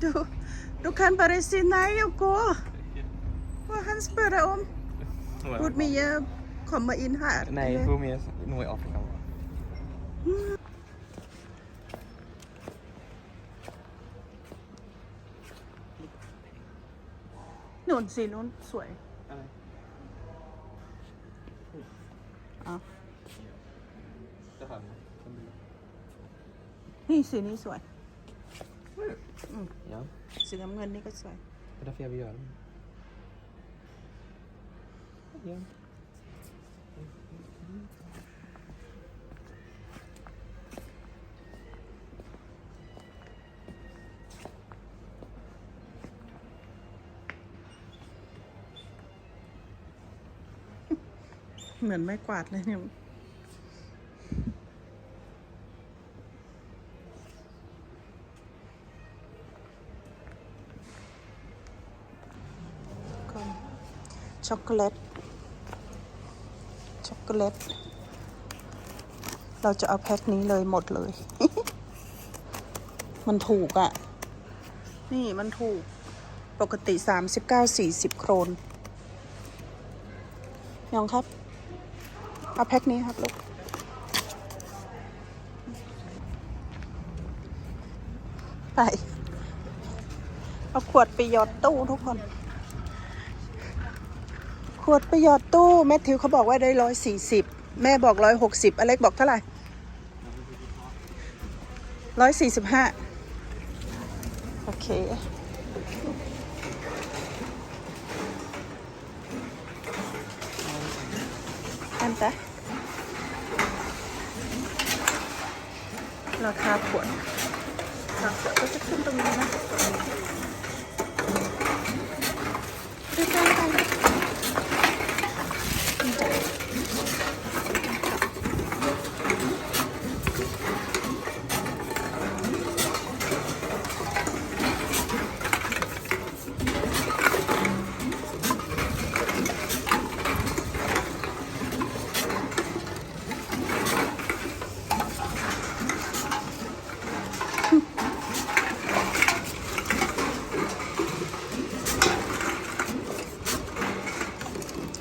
Du, du kan bare si nei og gå. Og han spør om hvor mye kommer inn her. Nej, eller? hvor mere nu i Afrika. Noen sier noen s วย. Ja. Det har นี่สีนี้สวย Ja, สีน้ำเงินนี่ก็สวย det er derfor jeg vil gøre det. Ja. เหมือนไม่กวาดเลยเนี่ย ช็อกโกแลต ช็อกโกแลต เราจะเอาแพ็คนี้เลยหมดเลย มันถูกอะ่ะ นี่มันถูก ปกติ39 40โครนยองครับ เอาแพ็คนี้ครับลูกไป เอาขวดไปหยอดตู้ทุกคน วดไปหยอดตู้ แมทธิวเขาบอกว่าได้ร้อยสี่สิบแม่บอกร้อยหกสิบอเล็กบอกเท่าไหร่ร้อยสี่สิบห้าโอเคอันตะราคาขวดราคาขวก็จะขึ้นตรงนี้นะ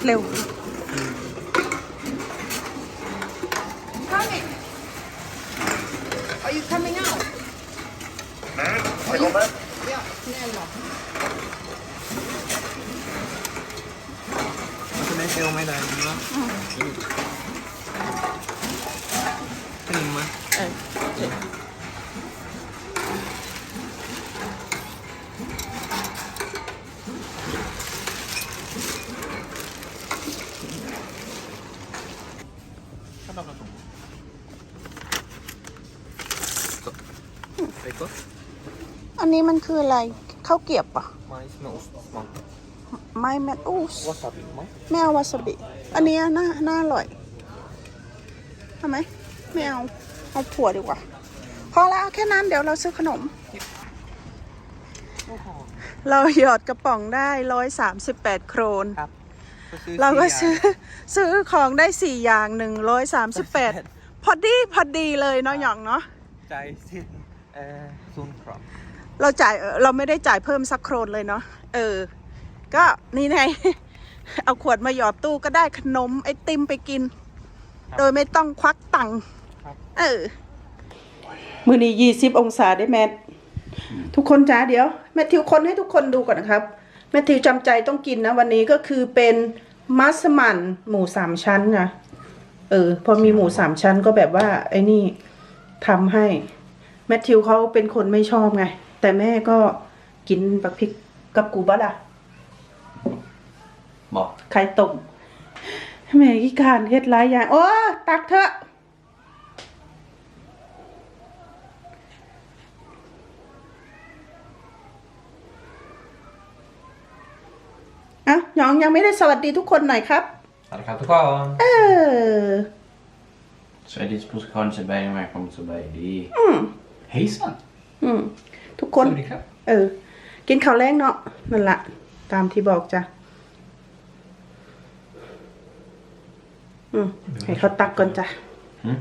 ใกล้ๆกันเร็ว Coming. Are you coming out? Ska jag komma? Ja, snälla. Kan du se mig där? Va? Rimma. เออโอเค Det är gott. อันนี้มันคืออะไรข้าวเกรียบปะ Majs med ost. Smak. ไม่แมทอูส Wasabi. Majs. ไม่เอาวาซาบิอันนี้น่าน่าอร่อยทำไหมไม่เอาเอาถั่วดีกว่า พอแล้วแค่นั้นเดี๋ยวเราซื้อขนม เราหยอดกระป๋องได้ร้อยสามสิบแปดโครนครับ เราก็ซื้อซื้อของได้สี่อย่างหนึ่งร้อยสามสิบแปดพอดีพอดีเลยเนาะหยองเนาะใจสิ้นเอ่อซุนครับเราจ่ายเอ่อเราไม่ได้จ่ายเพิ่มสักโครนเลยเนาะเออ ก็นี่ไงเอาขวดมาหยอดตู้ก็ได้ขนมไอติมไปกิน โดยไม่ต้องควักตังค์เออ มือนี้ยี่สิบองศาได้แมททุกคนจ้าเดี๋ยว แมทธิวคนให้ทุกคนดูก่อนนะครับ แมทธิวจำใจต้องกินนะวันนี้ก็คือเป็นมัสมั่นหมูสามชั้นนะเออ พอมีหมูสามชั้นก็แบบว่า ไอ้นี่ทำให้แมทธิวเขาเป็นคนไม่ชอบไง แต่แม่ก็กินปักพริกกับกูบ้าล่ะบอกไข่ต้มแม่กี่การเฮ็ดหลายอย่างโอ้ตักเถอะ อะหยองยังไม่ได้สวัสดีทุกคนหน่อยครับ สวัสดีครับทุกคนเออ สวัสดีทุกคนสบายไหมผมสบายดีอืม Hejsan! อืมทุกคสนวัสดีครับ เออ กินข้าวแรงเนาะนั่นละตามที่บอกจ้ะอืมให้เขาตักก่อนจ้ะอืม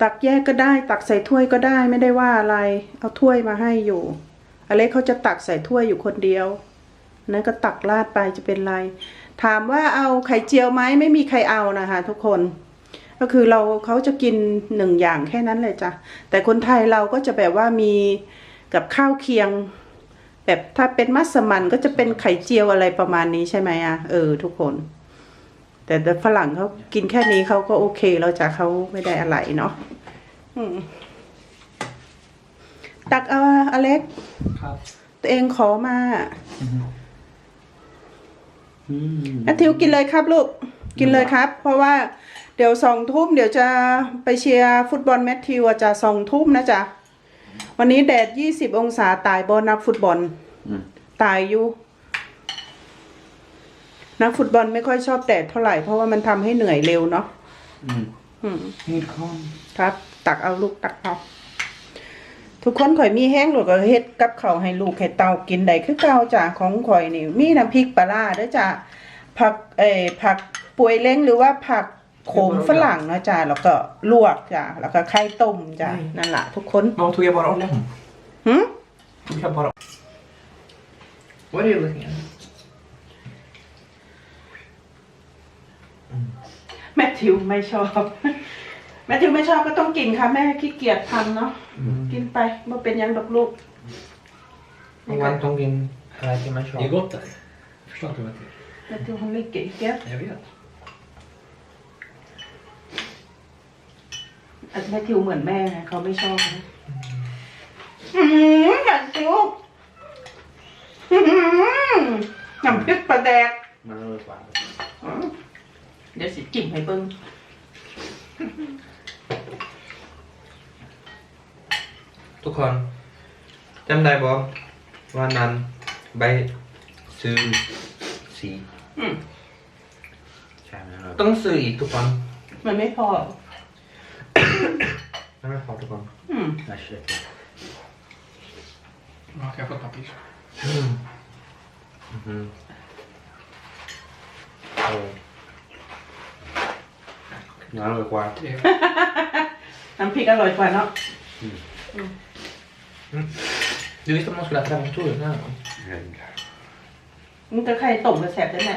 ตักแยกก็ได้ ตักใส่ถ้วยก็ได้ไม่ได้ว่าอะไร เอาถ้วยมาให้อยู่ อเล็กเขาจะตักใส่ถ้วยอยู่คนเดียว นั้นก็ตักราดไปจะเป็นไร ถามว่าเอาไข่เจียวไหมไม่มีใครเอานะคะทุกคน ก็คือเราเขาจะกินหนึ่งอย่างแค่นั้นเลยจ้ะ แต่คนไทยเราก็จะแบบว่ามีกับข้าวเคียง แบบถ้าเป็นมัสมั่นก็จะเป็นไข่เจียวอะไรประมาณนี้ใช่ไหมอะเออ ทุกคนแต่แต่ฝรั่งเขากินแค่นี้เขาก็โอเคแล้วจ้ะเขาไม่ได้อะไรเนาะอืม ตักเอาอเล็ก ครับ ตัวเองขอมาแมทธิวกินเลยครับลูก กินเลยครับ เพราะว่าเดี๋ยวสองทุ่มเดี๋ยวจะไปเชียร์ฟุตบอลแมทธิวอะจะสองทุ่มนะจ๊ะ วันนี้แดดยี่สิบองศาตายบอลนักฟุตบอล อืมตายอยู่ นักฟุตบอลไม่ค่อยชอบแดดเท่าไหร่ เพราะว่ามันทำให้เหนื่อยเร็วเนาะ Mm. อืม Need corn. ครับ ตักเอาลูกตักเอา ทุกคนข่อยมีแห้งหรือก็เฮ็ดกับเขาวให้ลูกให้เตากินได้คือเก่าจ้ะของข่อยนี่มีน้ำพริกปลาร้าเด้อจ้ะผักเอ่อผักปวยเล้งหรือว่าผักโขมฝรั่งนะจ้ะแล้วก็ลวกจ้ะแล้วก็ไข่ต้มจ้ะนั่นล่ะทุกคน Man tog jag bara av dem. หึ Tog jag bara What are you looking at? แมทธิวไม่ชอบ แมทธิวไม่ชอบก็ต้องกินค่ะ แม่ขี้เกียจทำเนาะกินไปบ่เป็นหยังดอกลูก Man tog in här till man Det är gott där. Jag förstår inte vad det är. แมทธิว han liker ikke Jag vet. อันแมทธิวเหมือนแม่ไงเขาไม่ชอบนะอืมแมทธิวอื้อหือน้ำพริกปลาแดก Men det var fan. อืมเดี๋ยวสิจิ้มให้เบิ่ง ทุกคนจำได้บ่วันนั้นไปซื้อสีอืม Tjena, jag har ต้องซื้ออีกทุกคนมันไม่พอ ไม่ไม่พอทุกคนอืม jag checkar. Ja, kan jag få ett papper? อืมอืมโอ้ Jag har några kvar. Tre. น้ำพริกอร่อยกว่าเนาะ Du visste att man skulle äta motorer? Nej. มันจะใครต้มกระแสบได้ไหม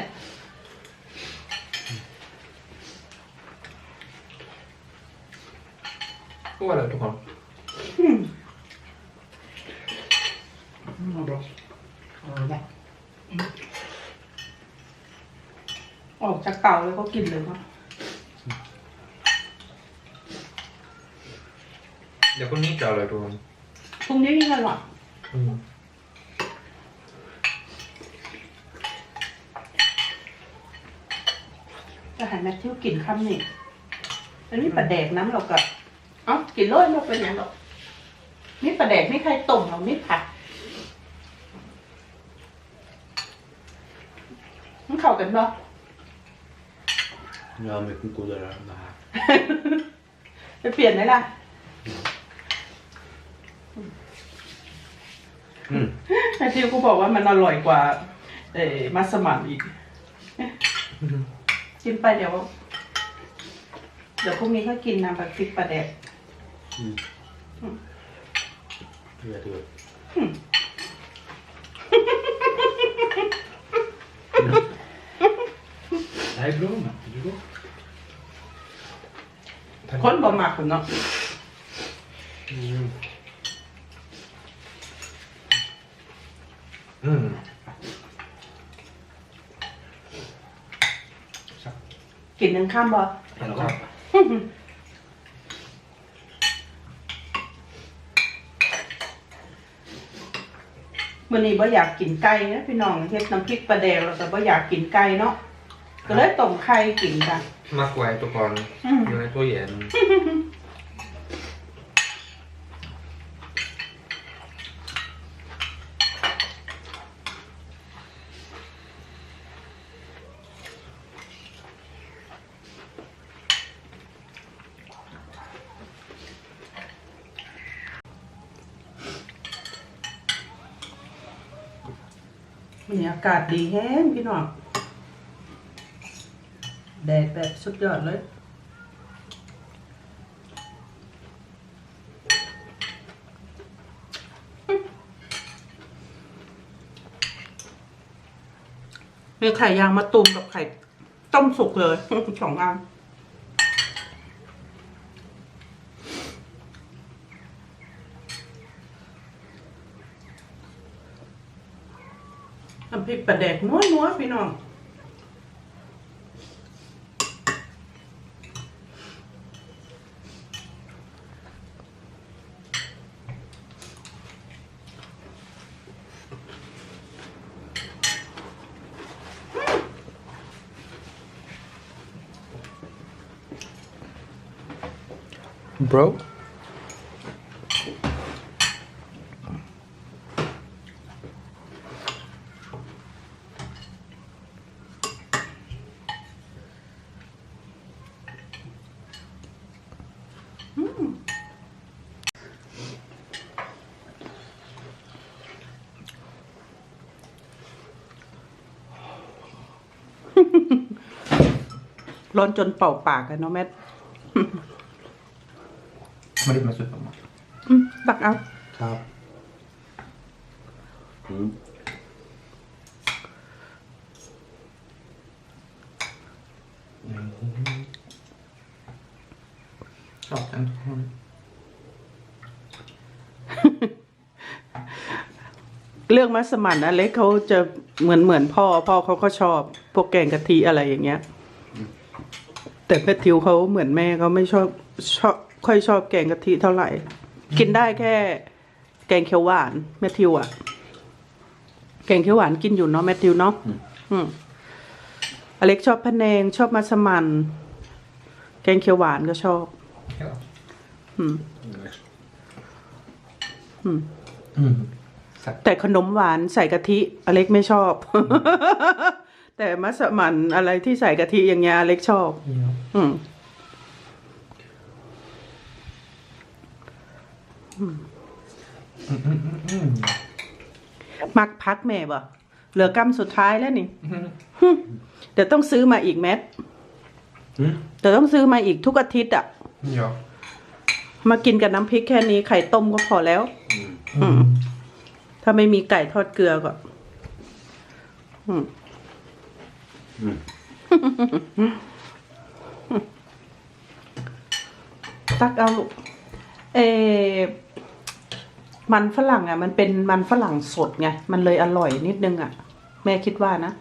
Hur var det ทุกคน Mm, vad bra. Ja, det var bra. ออกจากเตาแล้วก็กินเลยเนาะเดี๋ยวคนนี้จะอร่อยทุกคน พรุ่งนี้ยิ่งอร่อยอืมจะหาแมทธิวกินคำนี่อันนี้ปลาแดกน้ำเราก็เอ้ากินโรยมาเป็นยังหรอกนี่ปลาแดกนี่ใครต้มเรานี่ผัดมันเข้ากันเนาะ Jag har mycket godare än det här. ไปเปลี่ยนไหมล่ะ Mm. แม ทธิวก็บอกว่ามันอร่อยกว่าเอ่อมัสมั่นอีก กินไปเดี๋ยว เดี๋ยวพรุ่งนี้ก็กินน้ำปลาพริกปลาแดก Det är jättegott. Det här är bra med. Det är gott. คนบ่มักผมเนาะ กินหนึ่งข้ามบ่ Hela dagen. มื่อนี้บ่อยากกินไก่นะพี่น้องเฮ็ดน้ำพริกปลาแดกแล้วก็บ่อยากกินไก่เนาะก็เลยต้มไข่กินจ้ะมักไว้ทุกคนอืมอยู่ในตู้เย็น กาศดีแห้งพี่น้องแดดแบบสุดยอดเลยมีไข่ยางมาตูมกับไข่ต้มสุกเลยสองอัน ริกปลาแดกนัวนัวพี่น้อง bro ร้อนจนเป่าปากกันเนาะแม่ไม่ได้มาสุดประมาณอืมตักเอา ครับ ชอบจังทุกคนเรื่องมัสมั่นอเล็กเขาจะเหมือนเหมือนพ่อ พ่อเขาก็ชอบ พวกแกงกะทิอะไรอย่างเงี้ย แต่แม่ทิวเขาเหมือนแม่เขาไม่ชอบชอบ ค่อยชอบแกงกะทิเท่าไหร่ กินได้แค่ แกงเขียวหวานแม่ทิวอะแกงเขียวหวานกินอยู่เนาะแม่ทิวเนาะอืมอเล็กชอบพะแนงชอบมัสมั่นแกงเขียวหวานก็ชอบ อืมอืมอืมแต่ขนมหวานใส่กะทิอเล็กไม่ชอบ แต่มัสมั่นอะไรที่ใส่กะทิอย่างเงี้ยอเล็กชอบ อืมมักพักแม่บ่เหลือกำสุดท้ายแล้วนี่ฮึเดี๋ยวต้องซื้อมาอีกแมทอืมเดี๋ยวต้องซื้อมาอีกทุกอาทิตย์อะ เดี๋ยวมากินกับน้ำพริกแค่นี้ไข่ต้มก็พอแล้ว อืม ถ้าไม่มีไก่ทอดเกลือก็อืม ตักเอาลูกเออมันฝรั่งอะ มันเป็นมันฝรั่งสดไง มันเลยอร่อยนิดนึงอะ แม่คิดว่านะ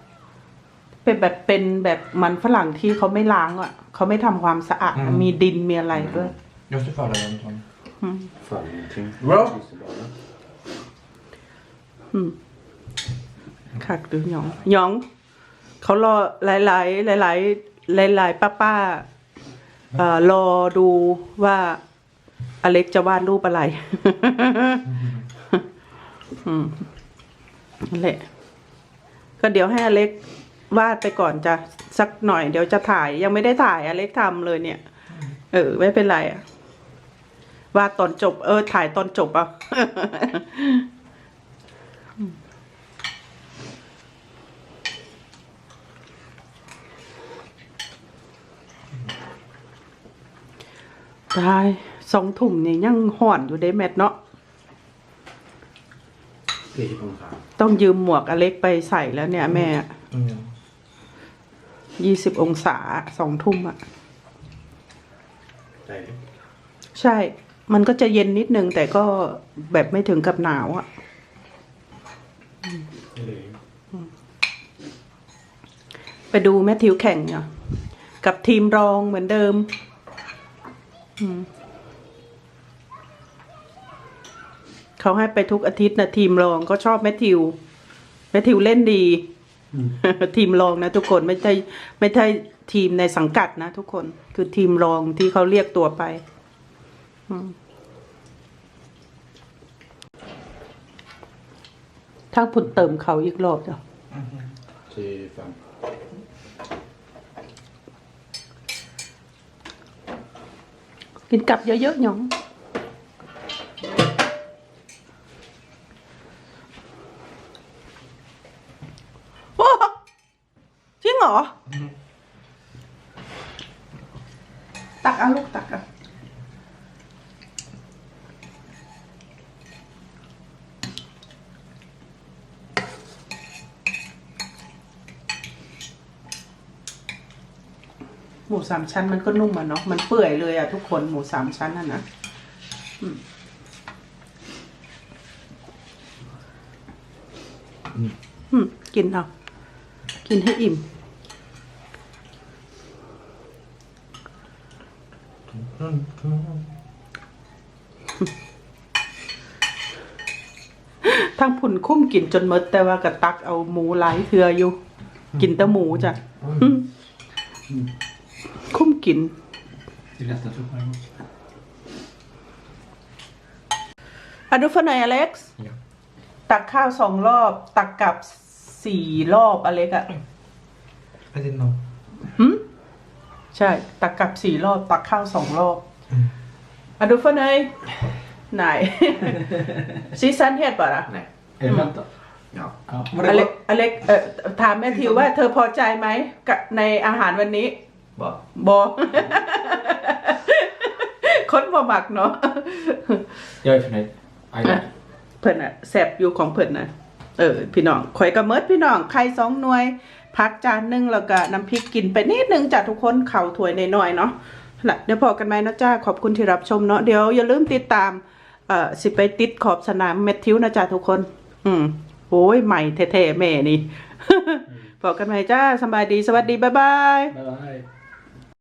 เป็นแบบเป็นแบบมันฝรั่งที่เขาไม่ล้างอะเขาไม่ทำความสะอาดมีดินมีอะไรด้วย jag ska fara den Tom Fan, ingenting. Bra. Visste bara. คักหรือหยองหยอง เขารอหลายหลายหลายหลายหลายหลายป้าป้าๆเอ่อรอดูว่าอเล็กจะวาดรูปอะไร อืมนั่นแหละ ก็เดี๋ยวให้อเล็ก วาดไปก่อนจะสักหน่อยเดี๋ยวจะถ่ายยังไม่ได้ถ่ายอเล็กทำเลยเนี่ย เออ ไม่เป็นไรอะวาดตอนจบ เออ ถ่ายตอนจบอะตายสองถุ่มเนี่ยยังห่อนอยู่ได้แมทเนาะ40 ungefär. ต้องยืมหมวกอเล็กไปใส่แล้วเนี่ยแม่ mm. ยี่สิบองศาสองทุ่มอะ Dejligt. ใช่ มันก็จะเย็นนิดนึง แต่ก็แบบไม่ถึงกับหนาวอะ Eller hur? ไปดูแมทธิวแข่งเนี่ยกับทีมรองเหมือนเดิมอืมเขาให้ไปทุกอาทิตย์นะทีมรองก็ชอบแมทธิวแมทธิวเล่นดี ทีมรองนะทุกคนไม่ใช่ไม่ใช่ทีมในสังกัดนะทุกคนคือทีมรองที่เขาเรียกตัวไปอืมถ้าผุดเติมเขาอีกรอบจ้ะ 45. กินกลับเยอะๆหยอง อ่ลูกตักอะหมูสามชั้นมันก็นุ่มอะเนาะมันเปื่อยเลยอะทุกคนหมูสามชั้นอะนะอืมกินเอากินให้อิ่ม ทั้งผุนคุ้มกินจนหมดแต่ว่ากระตักเอาหมูหลายเทืออยู่ กินแต่หมูจ้ะอืมคุ้มกิน Det är lätt att tro på en gång. อะดูฟันหน่อยอเล็กซ์ Ja. ตักข้าวสองรอบ ตักกลับสี่รอบอเล็กอะ I didn't know หืมใช่ ตักกลับสี่รอบ ตักข้าวสองรอบ อะดูฟันหน่อยไหนซีซันเฮ็ดป่ะล่ะ Nej. Är det vänta? Ja. Ja. Var อ det เล็ก gott? อเล็กเออถามแม่ทิวว่าเธอพอใจไหมกับในอาหารวันนี้ Bra. บอ คนบ่มักเนาะ Jag är förnöjd. I like it. เพิ่นอะแซบอยู่ของเพิ่นนะเออ พี่น้องข่อยกับเมิดพี่น้องไข่สองหน่วย พักจานหนึงแล้วก็น้ำพริกกินไปนิดนึงจ้ะทุกคนเข่าถ้วยน้อยๆเนาะน่ะ เดี๋ยวพอกันไหมนะจ้าขอบคุณที่รับชมเนาะเดี๋ยวอย่าลืมติดตามเอ่อสิไปติดขอบสนามเมททิวนะจ้าทุกคน อืมโอ้ยใหม่แท้ๆแม่นี่พอกันไหมจ้าสบายดีสวัสดีบ๊ายบาย บ๊ายบาย